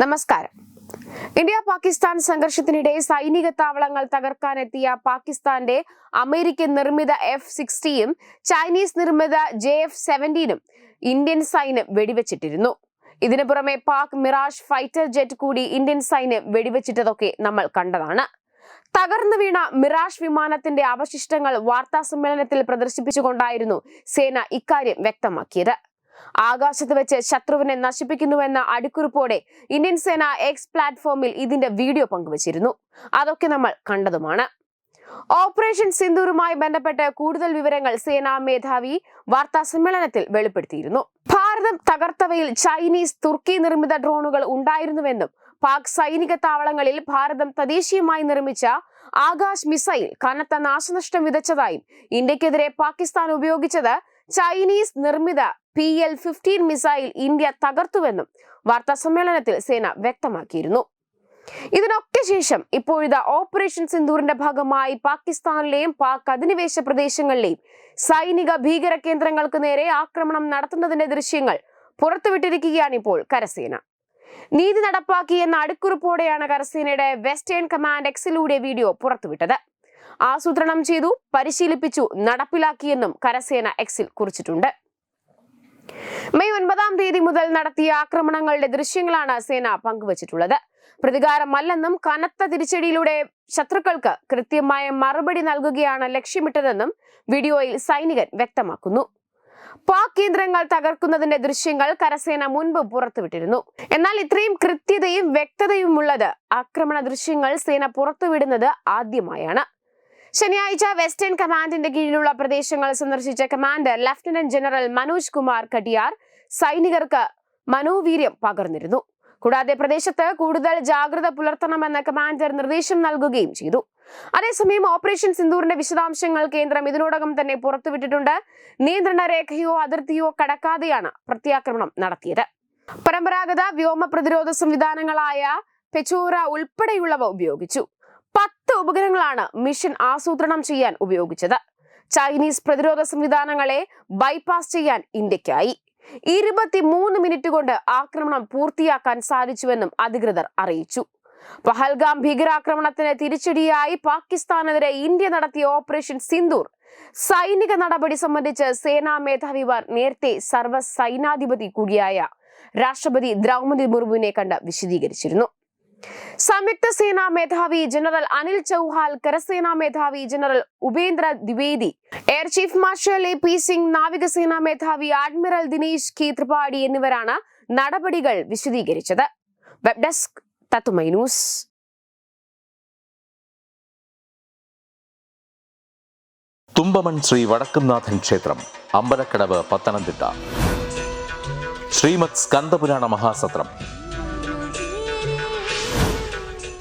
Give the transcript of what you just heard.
നമസ്കാരം. ഇന്ത്യ പാകിസ്ഥാൻ സംഘർഷത്തിനിടെ സൈനിക താവളങ്ങൾ തകർക്കാനെത്തിയ പാകിസ്ഥാന്റെ അമേരിക്കൻ നിർമ്മിത എഫ് സിക്സ്റ്റിയും ചൈനീസ് നിർമ്മിത ജെ എഫ് സെവന്റീനും ഇന്ത്യൻ സൈന്യം വെടിവെച്ചിട്ടിരുന്നു. ഇതിനു പുറമെ പാക് മിറാഷ് ഫൈറ്റർ ജെറ്റ് കൂടി ഇന്ത്യൻ സൈന്യം വെടിവെച്ചിട്ടതൊക്കെ നമ്മൾ കണ്ടതാണ്. തകർന്നു വീണ മിറാഷ് വിമാനത്തിന്റെ അവശിഷ്ടങ്ങൾ വാർത്താ സമ്മേളനത്തിൽ പ്രദർശിപ്പിച്ചുകൊണ്ടായിരുന്നു സേന ഇക്കാര്യം വ്യക്തമാക്കിയത്. ആകാശത്ത് വെച്ച് ശത്രുവിനെ നശിപ്പിക്കുന്നുവെന്ന അടിക്കുറിപ്പോടെ ഇന്ത്യൻ സേന എക്സ് പ്ലാറ്റ്ഫോമിൽ ഇതിന്റെ വീഡിയോ പങ്കുവച്ചിരുന്നു. അതൊക്കെ നമ്മൾ കണ്ടതുമാണ്. ഓപ്പറേഷൻ സിന്ദൂറുമായി ബന്ധപ്പെട്ട് കൂടുതൽ വിവരങ്ങൾ സേനാ മേധാവി വാർത്താ സമ്മേളനത്തിൽ വെളിപ്പെടുത്തിയിരുന്നു. ഭാരതം തകർത്തവയിൽ ചൈനീസ് തുർക്കി നിർമ്മിത ഡ്രോണുകൾ ഉണ്ടായിരുന്നുവെന്നും പാക് സൈനിക താവളങ്ങളിൽ ഭാരതം തദ്ദേശീയമായി നിർമ്മിച്ച ആകാശ് മിസൈൽ കനത്ത നാശനഷ്ടം വിതച്ചതായും ഇന്ത്യക്കെതിരെ പാകിസ്ഥാൻ ഉപയോഗിച്ചത് ചൈനീസ് നിർമ്മിത P L fifteen missile India തകർത്തുവെന്നും വാർത്താ സമ്മേളനത്തിൽ സേന വ്യക്തമാക്കിയിരുന്നു. ഇതിനൊക്കെ ശേഷം ഇപ്പോഴിതാ ഓപ്പറേഷൻ സിന്ദൂറിന്റെ ഭാഗമായി പാകിസ്ഥാനിലെയും പാക് അധിനിവേശ പ്രദേശങ്ങളിലെയും സൈനിക ഭീകര കേന്ദ്രങ്ങൾക്ക് നേരെ ആക്രമണം നടത്തുന്നതിന്റെ ദൃശ്യങ്ങൾ പുറത്തുവിട്ടിരിക്കുകയാണ് ഇപ്പോൾ കരസേന. നീതി നടപ്പാക്കി എന്ന അടുക്കുറിപ്പോടെയാണ് കരസേനയുടെ വെസ്റ്റേൺ കമാൻഡ് എക്സിലൂടെ വീഡിയോ പുറത്തുവിട്ടത്. ആസൂത്രണം ചെയ്തു പരിശീലിപ്പിച്ചു നടപ്പിലാക്കിയെന്നും കരസേന എക്സിൽ കുറിച്ചിട്ടുണ്ട്. മെയ് ഒൻപതാം തീയതി മുതൽ നടത്തിയ ആക്രമണങ്ങളുടെ ദൃശ്യങ്ങളാണ് സേന പങ്കുവച്ചിട്ടുള്ളത്. പ്രതികാരമല്ലെന്നും കനത്ത തിരിച്ചടിയിലൂടെ ശത്രുക്കൾക്ക് കൃത്യമായ മറുപടി നൽകുകയാണ് ലക്ഷ്യമിട്ടതെന്നും വീഡിയോയിൽ സൈനികൻ വ്യക്തമാക്കുന്നു. പാക് കേന്ദ്രങ്ങൾ തകർക്കുന്നതിന്റെ ദൃശ്യങ്ങൾ കരസേന മുൻപ് പുറത്തുവിട്ടിരുന്നു. എന്നാൽ ഇത്രയും കൃത്യതയും വ്യക്തതയും ഉള്ളത് ആക്രമണ ദൃശ്യങ്ങൾ സേന പുറത്തുവിടുന്നത് ആദ്യമായാണ്. ശനിയാഴ്ച വെസ്റ്റേൺ കമാൻഡിന്റെ കീഴിലുള്ള പ്രദേശങ്ങൾ സന്ദർശിച്ച commander lieutenant general Manoj Kumar Katiyar സൈനികർക്ക് മനോവീര്യം പകർന്നിരുന്നു. കൂടാതെ പ്രദേശത്ത് കൂടുതൽ ജാഗ്രത പുലർത്തണമെന്ന് കമാൻഡർ നിർദ്ദേശം നൽകുകയും ചെയ്തു. അതേസമയം ഓപ്പറേഷൻ സിന്ദൂറിന്റെ വിശദാംശങ്ങൾ കേന്ദ്രം ഇതിനോടകം തന്നെ പുറത്തുവിട്ടിട്ടുണ്ട്. നിയന്ത്രണ രേഖയോ അതിർത്തിയോ കടക്കാതെയാണ് പ്രത്യാക്രമണം നടത്തിയത്. പരമ്പരാഗത വ്യോമ പ്രതിരോധ സംവിധാനങ്ങളായ പെച്ചോറ ഉൾപ്പെടെയുള്ളവ ഉപയോഗിച്ചു. പത്ത് ഉപഗ്രഹങ്ങളാണ് മിഷൻ ആസൂത്രണം ചെയ്യാൻ ഉപയോഗിച്ചത്. ചൈനീസ് പ്രതിരോധ സംവിധാനങ്ങളെ ബൈപ്പാസ് ചെയ്യാൻ ഇന്ത്യക്കായി. ഇരുപത്തിമൂന്ന് മിനിറ്റ് കൊണ്ട് ആക്രമണം പൂർത്തിയാക്കാൻ സാധിച്ചുവെന്നും അധികൃതർ അറിയിച്ചു. പഹൽഗാം ഭീകരാക്രമണത്തിന് തിരിച്ചടിയായി പാകിസ്ഥാനെതിരെ ഇന്ത്യ നടത്തിയ ഓപ്പറേഷൻ സിന്ദൂർ. സൈനിക നടപടി സംബന്ധിച്ച് സേനാ മേധാവിമാർ നേരത്തെ സർവ സൈനാധിപതി കൂടിയായ രാഷ്ട്രപതി ദ്രൗപതി മുർമുവിനെ കണ്ട് വിശദീകരിച്ചിരുന്നു. സംയുക്ത സേനാ മേധാവി ജനറൽ അനിൽ ചൗഹാൽ കരസേനാ മേധാവി general Upendra Dwivedi air chief marshal A P Singh നാവികസേനാ മേധാവി അഡ്മിറൽ ദിനേശ് കെ ത്രിപാഠി എന്നിവരാണ് നടപടികൾ വിശദീകരിച്ചത്. വെബ് ഡെസ്ക് തത്തുമൈ ന്യൂസ്. ശ്രീ ക്ഷേത്രം അമ്പലക്കടവ് പത്തനംതിട്ട. ശ്രീമത് സ്കന്ദപുരാണ മഹാസത്രം.